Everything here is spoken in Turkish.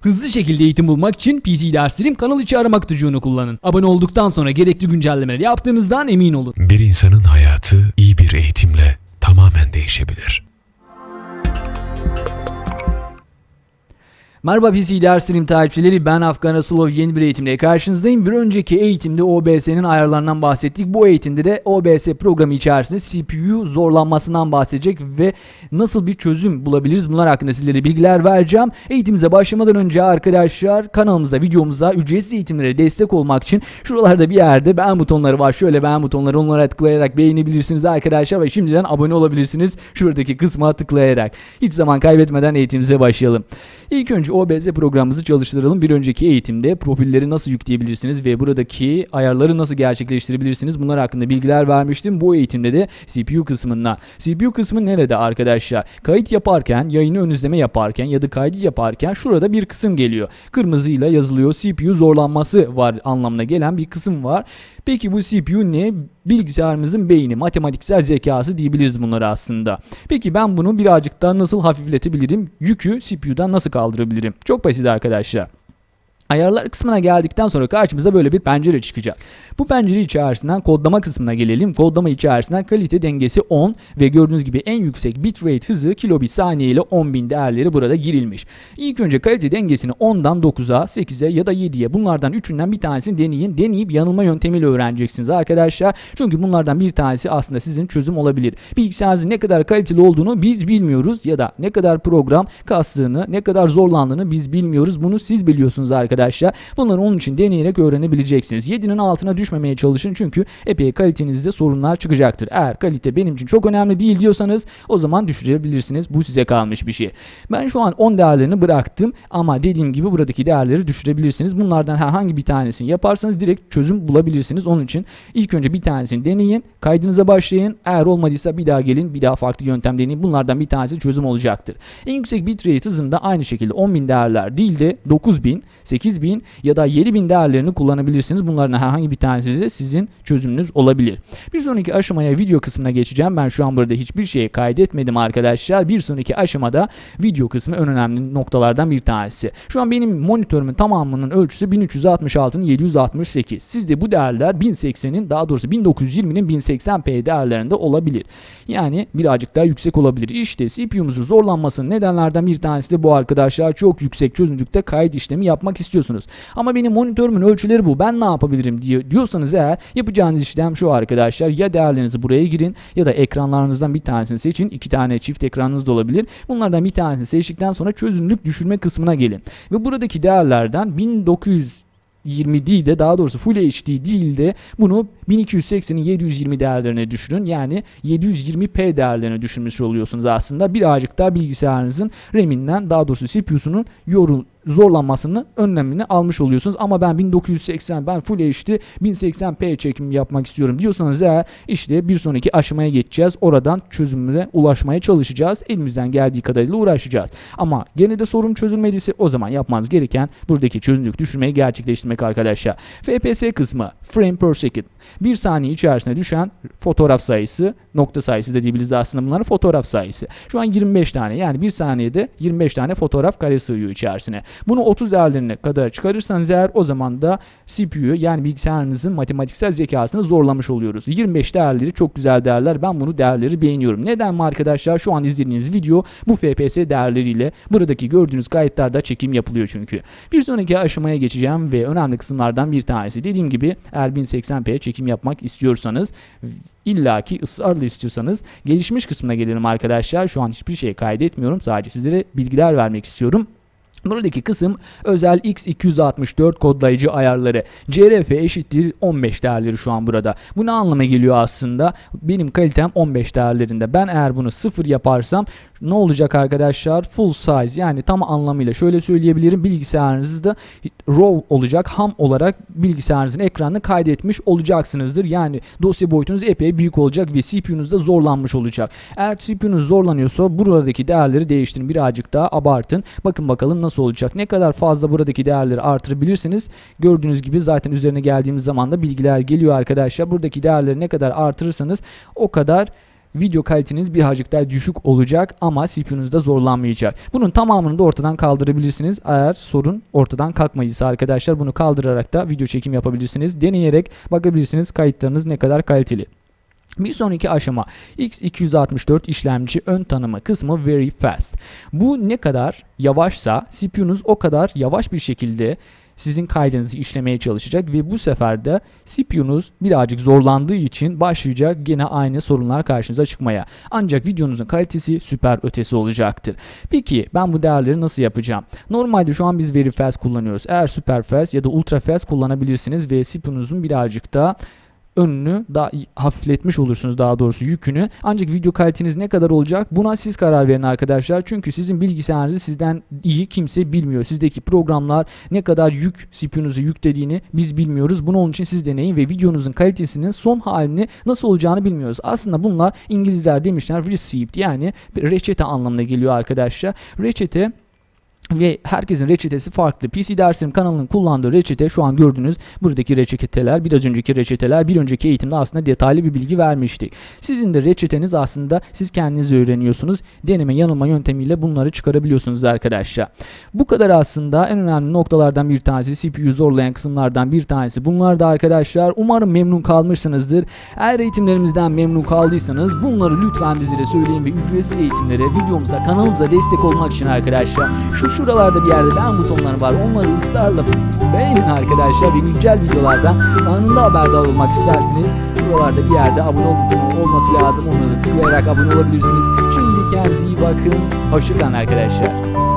Hızlı şekilde eğitim bulmak için PC Derslerim kanal içi arama kutucuğunu kullanın. Abone olduktan sonra gerekli güncellemeleri yaptığınızdan emin olun. Bir insanın hayatı iyi bir eğitimle tamamen değişebilir. Merhaba PC Derslerim takipçileri ben Afgan Rasulov yeni bir eğitimle karşınızdayım. Bir önceki eğitimde OBS'nin ayarlarından bahsettik. Bu eğitimde de OBS programı içerisinde CPU zorlanmasından bahsedecek ve nasıl bir çözüm bulabiliriz bunlar hakkında sizlere bilgiler vereceğim. Eğitimimize başlamadan önce arkadaşlar kanalımıza videomuza ücretsiz eğitimlere destek olmak için şuralarda bir yerde beğen butonları var. Şöyle beğen butonları onlara tıklayarak beğenebilirsiniz arkadaşlar ve şimdiden abone olabilirsiniz şuradaki kısma tıklayarak. Hiç zaman kaybetmeden eğitimimize başlayalım. İlk önce OBS programımızı çalıştıralım. Bir önceki eğitimde profilleri nasıl yükleyebilirsiniz ve buradaki ayarları nasıl gerçekleştirebilirsiniz bunlar hakkında bilgiler vermiştim. Bu eğitimde de CPU kısmından. CPU kısmı nerede arkadaşlar? Kayıt yaparken, yayını ön izleme yaparken ya da kaydı yaparken şurada bir kısım geliyor. Kırmızıyla yazılıyor. CPU zorlanması var anlamına gelen bir kısım var. Peki bu CPU ne? Bilgisayarımızın beyni, matematiksel zekası diyebiliriz bunları aslında. Peki ben bunu birazcık daha nasıl hafifletebilirim? Yükü CPU'dan nasıl kaldırabilirim? Çok basit arkadaşlar. Ayarlar kısmına geldikten sonra karşımıza böyle bir pencere çıkacak. Bu pencere içerisinden kodlama kısmına gelelim. Kodlama içerisinden kalite dengesi 10 ve gördüğünüz gibi en yüksek bitrate hızı kilobit saniye ile 10.000 değerleri burada girilmiş. İlk önce kalite dengesini 10'dan 9'a, 8'e ya da 7'ye bunlardan üçünden bir tanesini deneyin. Deneyip yanılma yöntemiyle öğreneceksiniz arkadaşlar. Çünkü bunlardan bir tanesi aslında sizin çözüm olabilir. Bilgisayarınızın ne kadar kaliteli olduğunu biz bilmiyoruz ya da ne kadar program kastığını, ne kadar zorlandığını biz bilmiyoruz. Bunu siz biliyorsunuz arkadaşlar. Bunları onun için deneyerek öğrenebileceksiniz. 7'nin altına düşmemeye çalışın çünkü epey kalitenizde sorunlar çıkacaktır. Eğer kalite benim için çok önemli değil diyorsanız o zaman düşürebilirsiniz. Bu size kalmış bir şey. Ben şu an 10 değerlerini bıraktım ama dediğim gibi buradaki değerleri düşürebilirsiniz. Bunlardan herhangi bir tanesini yaparsanız direkt çözüm bulabilirsiniz. Onun için ilk önce bir tanesini deneyin. Kaydınıza başlayın. Eğer olmadıysa bir daha gelin. Bir daha farklı yöntem deneyin. Bunlardan bir tanesi çözüm olacaktır. En yüksek bitrate hızında aynı şekilde 10.000 değerler değil de 9.000, 8.000 ya da 7.000 değerlerini kullanabilirsiniz. Bunların herhangi bir tanesi de sizin çözümünüz olabilir. Bir sonraki aşamaya video kısmına geçeceğim. Ben şu an burada hiçbir şey kaydetmedim arkadaşlar. Bir sonraki aşamada video kısmı en önemli noktalardan bir tanesi. Şu an benim monitörümün tamamının ölçüsü 1366'nın 768. Sizde bu değerler 1080'in daha doğrusu 1920'nin 1080p değerlerinde olabilir. Yani birazcık daha yüksek olabilir. İşte CPU'muzun zorlanmasının nedenlerden bir tanesi de bu arkadaşlar. Çok yüksek çözünürlükte kayıt işlemi yapmak istiyorsunuz. Ama benim monitörümün ölçüleri bu. Ben ne yapabilirim diye diyorsanız eğer yapacağınız işlem şu arkadaşlar. Ya değerlerinizi buraya girin ya da ekranlarınızdan bir tanesini seçin. İki tane çift ekranınız da olabilir. Bunlardan bir tanesini seçtikten sonra çözünürlük düşürme kısmına gelin. Ve buradaki değerlerden 1900 20 değil de daha doğrusu Full HD değil de bunu 1280'in 720 değerlerine düşürün. Yani 720p değerlerine düşürmüş oluyorsunuz aslında. Birazcık daha bilgisayarınızın RAM'inden daha doğrusu CPU'sunun yorul zorlanmasını önlemini almış oluyorsunuz. Ama ben 1980 ben Full HD 1080p çekim yapmak istiyorum diyorsanız eğer işte bir sonraki aşamaya geçeceğiz. Oradan çözümüne ulaşmaya çalışacağız. Elimizden geldiği kadarıyla uğraşacağız. Ama gene de sorun çözülmediyse o zaman yapmanız gereken buradaki çözünürlük düşürmeyi gerçekleştirmek arkadaşlar. FPS kısmı frame per second. Bir saniye içerisinde düşen fotoğraf sayısı nokta sayısı diyebiliriz aslında bunların fotoğraf sayısı. Şu an 25 tane yani bir saniyede 25 tane fotoğraf kare sığıyor içerisine. Bunu 30 değerlerine kadar çıkarırsanız eğer o zaman da CPU'yu yani bilgisayarınızın matematiksel zekasını zorlamış oluyoruz. 25 değerleri çok güzel değerler. Ben bunu değerleri beğeniyorum. Neden mi arkadaşlar? Şu an izlediğiniz video bu FPS değerleriyle buradaki gördüğünüz kayıtlarda çekim yapılıyor çünkü. Bir sonraki aşamaya geçeceğim ve önemli kısımlardan bir tanesi. Dediğim gibi eğer 1080p çekim yapmak istiyorsanız illaki ısrarla istiyorsanız gelişmiş kısmına gelelim arkadaşlar. Şu an hiçbir şey kaydetmiyorum. Sadece sizlere bilgiler vermek istiyorum. Buradaki kısım özel X264 kodlayıcı ayarları. CRF eşittir 15 değerleri şu an burada. Bu ne anlama geliyor aslında? Benim kalitem 15 değerlerinde. Ben eğer bunu 0 yaparsam ne olacak arkadaşlar? Full size yani tam anlamıyla şöyle söyleyebilirim. Bilgisayarınızda RAW olacak. Ham olarak bilgisayarınızın ekranını kaydetmiş olacaksınızdır. Yani dosya boyutunuz epey büyük olacak ve CPU'nuz da zorlanmış olacak. Eğer CPU'nuz zorlanıyorsa buradaki değerleri değiştirin. Birazcık daha abartın. Bakın bakalım nasıl olacak. Ne kadar fazla buradaki değerleri artırabilirsiniz. Gördüğünüz gibi zaten üzerine geldiğimiz zaman da bilgiler geliyor arkadaşlar. Buradaki değerleri ne kadar artırırsanız o kadar video kaliteniz birazcık daha düşük olacak ama CPU'nuz da zorlanmayacak. Bunun tamamını da ortadan kaldırabilirsiniz. Eğer sorun ortadan kalkmadıysa arkadaşlar bunu kaldırarak da video çekim yapabilirsiniz. Deneyerek bakabilirsiniz kayıtlarınız ne kadar kaliteli. Bir sonraki aşama X264 işlemci ön tanıma kısmı very fast. Bu ne kadar yavaşsa CPU'nuz o kadar yavaş bir şekilde sizin kaydınızı işlemeye çalışacak ve bu sefer de CPU'nuz birazcık zorlandığı için başlayacak gene aynı sorunlar karşınıza çıkmaya. Ancak videonuzun kalitesi süper ötesi olacaktır. Peki ben bu değerleri nasıl yapacağım? Normalde şu an biz very fast kullanıyoruz. Eğer super fast ya da ultra fast kullanabilirsiniz ve CPU'nuzun birazcık daha önünü daha hafifletmiş olursunuz daha doğrusu yükünü. Ancak video kaliteniz ne kadar olacak buna siz karar verin arkadaşlar. Çünkü sizin bilgisayarınızı sizden iyi kimse bilmiyor. Sizdeki programlar ne kadar yük CPU'nuzu yüklediğini biz bilmiyoruz. Bunu onun için siz deneyin ve videonuzun kalitesinin son halini nasıl olacağını bilmiyoruz. Aslında bunlar İngilizler demişler receipt yani reçete anlamına geliyor arkadaşlar. Reçete ve herkesin reçetesi farklı. PC Derslerim kanalının kullandığı reçete şu an gördüğünüz buradaki reçeteler, biraz önceki reçeteler, bir önceki eğitimde aslında detaylı bir bilgi vermiştik. Sizin de reçeteniz aslında siz kendiniz öğreniyorsunuz. Deneme yanılma yöntemiyle bunları çıkarabiliyorsunuz arkadaşlar. Bu kadar aslında en önemli noktalardan bir tanesi CPU zorlayan kısımlardan bir tanesi. Bunlar da arkadaşlar umarım memnun kalmışsınızdır. Eğer eğitimlerimizden memnun kaldıysanız bunları lütfen bizlere söyleyin ve ücretsiz eğitimlere, videomuza, kanalımıza destek olmak için arkadaşlar şu şuralarda bir yerde beğen butonları var. Onları ısrarla beğenin arkadaşlar ve güncel videolardan anında haberdar olmak isterseniz şuralarda bir yerde abone ol butonu olması lazım. Onları tıklayarak abone olabilirsiniz. Şimdi kendinize iyi bakın. Hoşçakalın arkadaşlar.